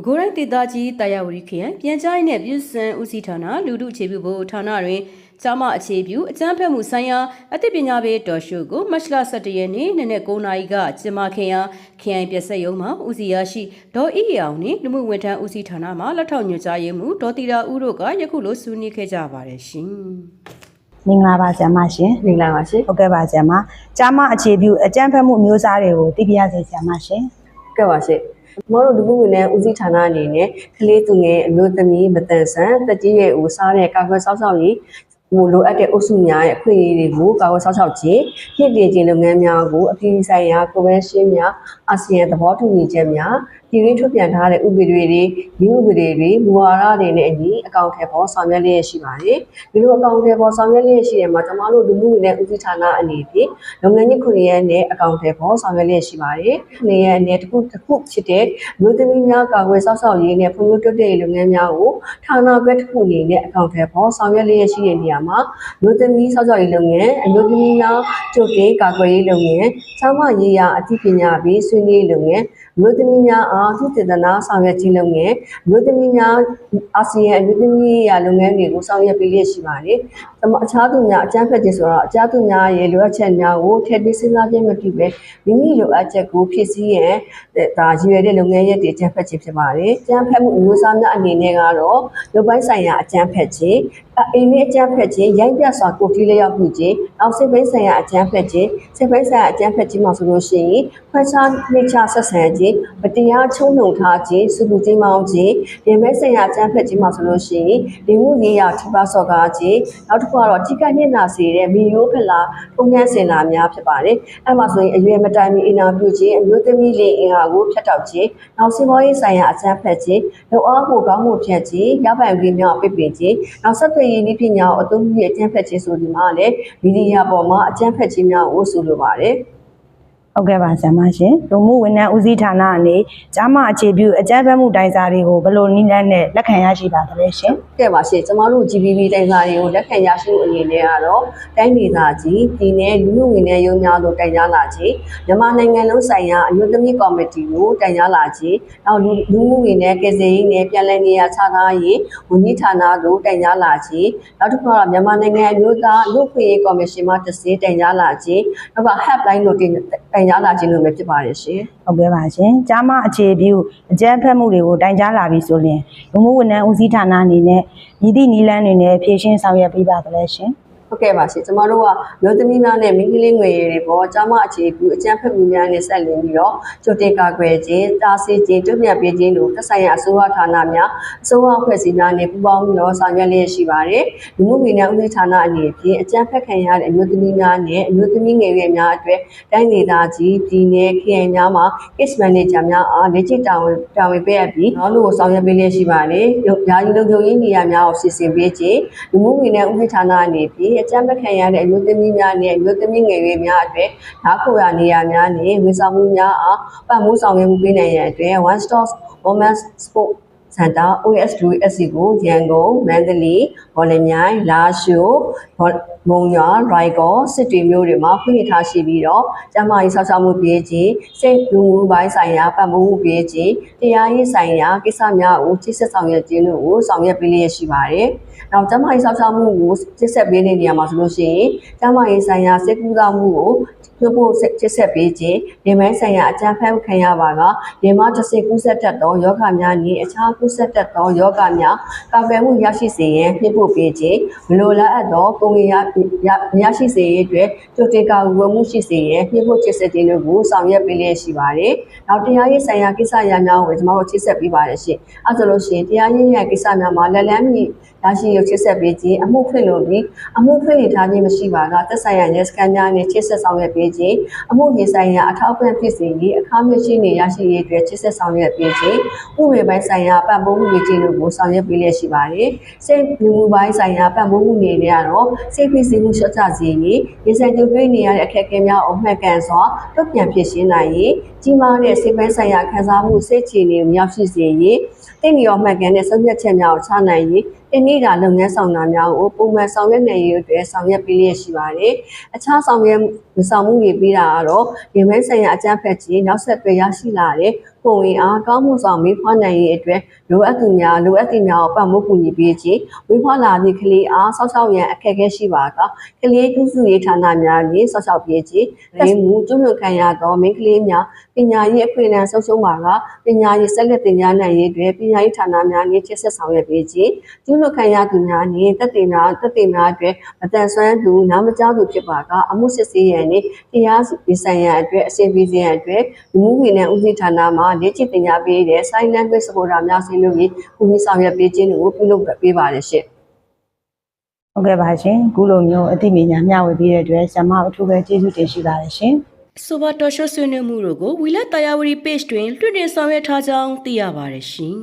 ပဲခူးတိုင်းဒေသကြီးတာယာဝတီခရိုင်ပြန်ကြားရေးနဲ့ပြည်စံဦးစီးဌာနလူထုအခြေပြုဘုဌာနတွင်ကျောင်းမအခြေပြုအကြမ်းဖက်မှုဆိုင်ရာအသိပညာပေးတော်ရှုကိုမတ်လ17ရက်နေ့နေ့နဲ့9နာရီကကျင်းပခဲ့ရာခရိုင်ပြဆက်ရုံမှာဦးစီးရရှိဒေါ်အီအောင်နှင့်လူမှုဝန်ထမ်းဦးစီးဌာနမှလက်ထောက်ညွှန်ကြားရေးမှူးဒေါ်တီရာဦးတို့ကယခုလိုဆွေးနွေးခဲ့ကြပါတယ်ရှင်။မင်္ဂလာပါဆရာမရှင်မင်္ဂလာပါရှင်ဟုတ်ကဲ့ပါဆရာမကျားမအခြေပြုအကြမ်းဖက်မှုအမျိုးအစားတွေကိုသိပြရစေဆရာမရှင်ကဲပါရှင် မတို့လူမှုဝန်ထမ်းဦးစီးဌာနအနေနဲ့ကလေးသူငယ်အမျိုးသမီးမတန်ဆန်တက်ကြီးရဲ့ဦးစားတဲ့ကာကွယ်စောင့်ရှောက်ရေး ဟိုလိုအပ်တဲ့အုပ်စုများရဲ့အခွင့်အရေးတွေကိုကာကွယ်စောင့်ရှောက်ခြင်းမြင့်တင်ခြင်းလုပ်ငန်းများကိုအပြည်ပြည်ဆိုင်ရာကွန်ဗင်းရှင်းများအာဆီယံသဘောတူညီချက်များပြည်ရင်းထုတ်ပြန်ထားတဲ့ဥပဒေတွေဒီဥပဒေတွေမူဝါဒတွေနဲ့အညီအကောင့်ထဲပေါ်ဆောင်ရွက်လျက်ရှိပါတယ်ဒီလိုအကောင့်ထဲပေါ်ဆောင်ရွက်လျက်ရှိတဲ့မှာကျွန်တော်တို့လူမှုဝန်ထမ်းဦးစီးဌာနအနေဖြင့်လုပ်ငန်းကြီးခုနှစ်ရက်နဲ့အကောင့်ထဲပေါ်ဆောင်ရွက်လျက်ရှိပါတယ်ခုနှစ်ရက်နဲ့တစ်ခုတစ်ခုဖြစ်တဲ့မြို့သမီးများကာကွယ်စောင့်ရှောက်ရေးနဲ့ဖွံ့ဖြိုးတိုးတက်ရေးလုပ်ငန်းများကိုဌာနခွဲတစ်ခုအနေနဲ့အကောင့်ထဲပေါ်ဆောင်ရွက်လျက်ရှိတဲ့နေရာမှာမြို့သမီးစောင့်ရှောက်ရေးလုပ်ငန်းအမျိုးသမီးများကြိုတင်ကာကွယ်ရေးလုပ်ငန်းဆောင်းမရေးရာအသိပညာပေးဆွေးနွေးရေးလုပ်ငန်းမြို့သမီးများအားသုတေသနဆောင်ရွက်ခြင်းလုပ်ငန်းမြို့သမီးများအာဆီယံအမျိုးသမီးရာလုပ်ငန်းတွေကိုဆောင်ရွက်ပေးရရှိပါတယ်။ဒါမှအခြားသူများအကြမ်းဖက်ခြင်းဆိုတော့အခြားသူများရဲ့လိုအပ်ချက်များကိုထည့်သွင်းစဉ်းစားခြင်းမပြုဘဲမိမိလိုအပ်ချက်ကိုဖြည့်ဆည်းရန်ဒါရည်ရွယ်တဲ့လုပ်ငန်းရပ်တွေအကြမ်းဖက်ခြင်းဖြစ်ပါတယ်။အကြမ်းဖက်မှုအမျိုးအစားများအနေနဲ့ကတော့လုပ်ပိုင်းဆိုင်ရာအကြမ်းဖက်ခြင်း အိမ်မင်းအကြမ်းဖက်ခြင်းရိုက်ပြတ်စွာကိုတီးလျောက်မှုခြင်းနောက်စိတ်ပိုင်းဆိုင်ရာအကြမ်းဖက်ခြင်းစိတ်ပိုင်းဆိုင်ရာအကြမ်းဖက်ခြင်းမှာဆိုလို့ရှိရင်ခွဲခြားနှိမ့်ချဆက်ဆံခြင်းမတရားချုံနှုံထားခြင်းစုလူခြင်းမောင်းခြင်းဒီမဲ့ဆိုင်ရာအကြမ်းဖက်ခြင်းမှာဆိုလို့ရှိရင်ဒီမှုရေးရာထိပါစော်ကားခြင်းနောက်တစ်ခုကတော့ထိခိုက်ညစ်နာစေတဲ့မီယိုဖလာထုံညံ့စင်လာများဖြစ်ပါတယ်အဲ့မှာဆိုရင်အရွယ်မတိုင်မီအင်နာပြုခြင်းအမျိုးသမီးလေးအင်အားကိုဖျက်တောက်ခြင်းနောက်စီးပွားရေးဆိုင်ရာအကြမ်းဖက်ခြင်းလုံအားကိုကောင်းမှုဖြတ်ခြင်းရပိုင်ခွင့်များပိတ်ပင်ခြင်းနောက်ဆက်သွယ်ရေးနည်းပညာကိုအသုံးပြုတဲ့အကြမ်းဖက်ခြင်းဆိုဒီမှာလည်းမီဒီယာပေါ်မှာအကြမ်းဖက်ခြင်းများကိုဆိုလိုပါတယ် ဟုတ်ကဲ့ပါဆရာမရှင်လူမှုဝန်ထမ်းဦးစီးဌာနအနေကျားမအခြေပြုအကြမ်းဖက်မှုတိုင်စာတွေကိုဘယ်လိုနည်းလမ်းနဲ့လက်ခံရရှိပါသလဲရှင်ကဲပါရှင်ကျမတို့ GBB တိုင်စာတွေကိုလက်ခံရရှိမှုအနေနဲ့ကတော့တိုင်းဒေသကြီးပြည်내လူမှုဝင်တဲ့ရုံးများတို့တိုင်ကြားလာခြင်းမြန်မာနိုင်ငံလုံးဆိုင်ရာအမျိုးသမီးကော်မတီကိုတိုင်ကြားလာခြင်းနောက်လူလူမှုဝင်တဲ့ကယ်ဆယ်ရေးနဲ့ပြည်내နေရာခြားထားရေးဝန်ကြီးဌာနတို့တိုင်ကြားလာခြင်းနောက်တစ်ခါတော့မြန်မာနိုင်ငံအမျိုးသားလူ့ခွင့်ရေးကော်မရှင်မှတစ်စေတိုင်ကြားလာခြင်းနောက်က helpline တို့တင်တိုင်ကြားလာခြင်းလို့ပဲဖြစ်ပါတယ်ရှင်ဟုတ်ကဲ့ပါရှင်ကျားမအခြေပြုအကြမ်းဖက်မှုတွေကိုတိုင်ကြားလာပြီဆိုရင်လူမှုဝန်ထမ်းဦးစီးဌာနအနေနဲ့ညီသည့်နည်းလမ်းတွေနဲ့ဖြည့်ရှင်းဆောင်ရွက်ပေးပါသလဲရှင် ဟုတ်ကဲ့ပါရှင်ကျမတို့ကမျိုးသမီးများနဲ့မိန်းကလေးငယ်တွေပေါ်ကျောင်းမအခြေပြုအကျန်းဖက်မှုများနဲ့ဆက်လင်းပြီးတော့ကြိုတင်ကာကွယ်ခြင်းတားဆီးခြင်းတုံ့ပြန်ပေးခြင်းတို့သက်ဆိုင်ရာအစိုးရဌာနများအစိုးရအဖွဲ့အစည်းများနဲ့ပူးပေါင်းပြီးတော့ဆောင်ရွက်လျက်ရှိပါတယ်လူမှုဝန်ထမ်းဦးစီးဌာနအနေဖြင့်အကျန်းဖက်ခံရတဲ့အမျိုးသမီးများနဲ့အမျိုးသမီးငယ်ရွယ်များအတွက်တိုင်းဒေသကြီးပြည်내ခရိုင်များမှာ case manager များအားလက်ကျတာဝန်တာဝန်ပေးအပ်ပြီးနောက်လို့ဆောင်ရွက်ပေးလျက်ရှိပါတယ်ယာယီလုံခြုံရေးနေရာများကိုစီစဉ်ပေးခြင်းလူမှုဝန်ထမ်းဦးစီးဌာနအနေဖြင့်အကြမ်းဖက်ခံရတဲ့အမျိုးသမီးများနဲ့အမျိုးသမီးငယ်ရွယ်များအတွက်ဓာတ်ခုရနေရာများနဲ့ဝန်ဆောင်မှုများအားပတ်မှုဆောင်ရွက်မှုပေးနိုင်ရန်အတွက် One Stop Women Sport Center OSWSC ကိုရန်ကုန်မန္တလေးဘော်လမြိုင်လာရှိုးမုံရွာရိုင်ကောစစ်တွေမျိုးတွေမှာဖွင့်လှစ်ထားရှိပြီးတော့ကျမကြီးဆောက်ရှောက်မှုပေးခြင်းစိတ်လူမှုပိုင်းဆိုင်ရာပတ်မှုမှုပေးခြင်းတရားရေးဆိုင်ရာကိစ္စများကိုချိတ်ဆက်ဆောင်ရွက်ခြင်းတို့ကိုဆောင်ရွက်ပေးလျက်ရှိပါတယ်။နောက်ကျမကြီးဆောက်ရှောက်မှုကိုချိတ်ဆက်ပေးတဲ့နေရာမှာဆိုလို့ရှိရင်ကျမကြီးဆိုင်ရာစိတ်ကူးသားမှုကို ပြုဖို့ချစ်ဆက်ပေးခြင်းဒီမိုင်းဆိုင်ရာအကြံဖတ်ခံရပါကဒီမှာတစ်စိကူးဆက်တတ်သောယောဂများနှင့်အခြားကူးဆက်တတ်သောယောဂများကာကွယ်မှုရရှိစေရန်ပြဖို့ပေးခြင်းမလိုလားအပ်သောကိုယ်ရရရှိစေရအတွက်ကြိုတင်ကာကွယ်မှုရှိစေရန်ပြဖို့ချစ်ဆက်ခြင်းတို့ကိုဆောင်ရွက်ပေးလျက်ရှိပါတယ်။နောက်တရားရေးဆိုင်ရာကိစ္စရပ်များကိုကျွန်တော်တို့ချစ်ဆက်ပေးပါတယ်ရှင်။အဲဆိုလို့ရှိရင်တရားရေးရဲ့ကိစ္စများမှာလက်လန်းမီရရှိရချစ်ဆက်ပေးခြင်းအမှုဖွင့်လို့ပြီးအမှုဖွင့်ရထားခြင်းမရှိပါကသက်ဆိုင်ရာရဲစခန်းများနဲ့ချစ်ဆက်ဆောင်ရွက်ပေးခြင်းအမှုရေးဆိုင်ရာအထောက်အပံ့ဖြစ်စေရေးအခါမရှိနေရရှိရေးအတွက်ချစ်ဆက်ဆောင်ရွက်ပေးခြင်းဥပဒေပိုင်းဆိုင်ရာပံ့ပိုးမှုတွေခြင်းတို့ကိုဆောင်ရွက်ပေးလျက်ရှိပါတယ်။စိတ်လူမှုပိုင်းဆိုင်ရာပံ့ပိုးမှုတွေနဲ့ကတော့စိတ်ဖိစီးမှုလျှော့ချစေရေးရေဆိုင်ကြုံတွေ့နေရတဲ့အခက်အခဲများကိုမှတ်ကန်စွာတုံ့ပြန်ဖြစ်ရှင်းနိုင်ရေးကြီးမားတဲ့စိတ်ပိုင်းဆိုင်ရာခံစားမှုစိတ်ချနေကိုမြောက်ရှိစေရေးတင့်လျော်မှတ်ကန်တဲ့ဆုံးဖြတ်ချက်များကိုချနိုင်ရေး တနေ့ကလုပ်ငန်းဆောင်တာများကိုပုံမှန်ဆောင်ရွက်နိုင်ရေးအတွက်ဆောင်ရွက်ပေးလျက်ရှိပါတယ်။အခြားဆောင်ရွက်မဆောင်မှုတွေပြီးတာကတော့ဒီမဲဆိုင်ရာအကြမ်းဖက်ခြင်းနောက်ဆက်တွဲရရှိလာတဲ့ ပုံဝင်အားကောင်းမှုဆောင်မိဖွားနိုင်ရေးအတွက်လိုအပ်သူများလိုအပ်သူများကိုပတ်မိုးကူညီပေးခြင်းဝိဖွားလာသည့်ကလေးအားဆောက်ရှောက်ရန်အခက်အခဲရှိပါကကလေးကုစုရေးဌာနများနှင့်ဆောက်ရှောက်ပေးခြင်းရင်းမှုကျွလွန်ခံရသောမိန်းကလေးများပညာရေးအခွင့်အလမ်းဆုံးရှုံးပါကပညာရေးဆက်လက်သင်ကြားနိုင်ရေးအတွက်ပညာရေးဌာနများနှင့်ချိတ်ဆက်ဆောင်ရွက်ပေးခြင်းကျွလွန်ခံရသူများနှင့်တက်တင်များတက်တင်များအတွက်မတန်ဆွမ်းသူနားမကြားသူဖြစ်ပါကအမှုစစ်ဆေးရန်နှင့်တရားစီဆိုင်ရန်အတွက်အစီအစဉ်ရန်အတွက်လူမှုဝန်ထမ်းဦးစီးဌာနမှလေ့ကျင့်သင်ကြားပေးတဲ့ sign language supporter များဆင်းလို့ပြီးကူညီဆောင်ရွက်ပေးခြင်းတို့ကိုပြုလုပ်ပေးပါတယ်ရှင့်ဟုတ်ကဲ့ပါရှင်အခုလိုမျိုးအသိဉာဏ်မျှဝေပေးတဲ့အတွက်ဆရာမအထူးပဲကျေးဇူးတင်ရှိပါတယ်ရှင်ဆိုပါတော်ရှုဆွေးနွေးမှုတို့ကိုဝီလက်တာယာဝရီ page တွင်လွှင့်တင်ဆောင်ရွက်ထားကြောင်းသိရပါတယ်ရှင်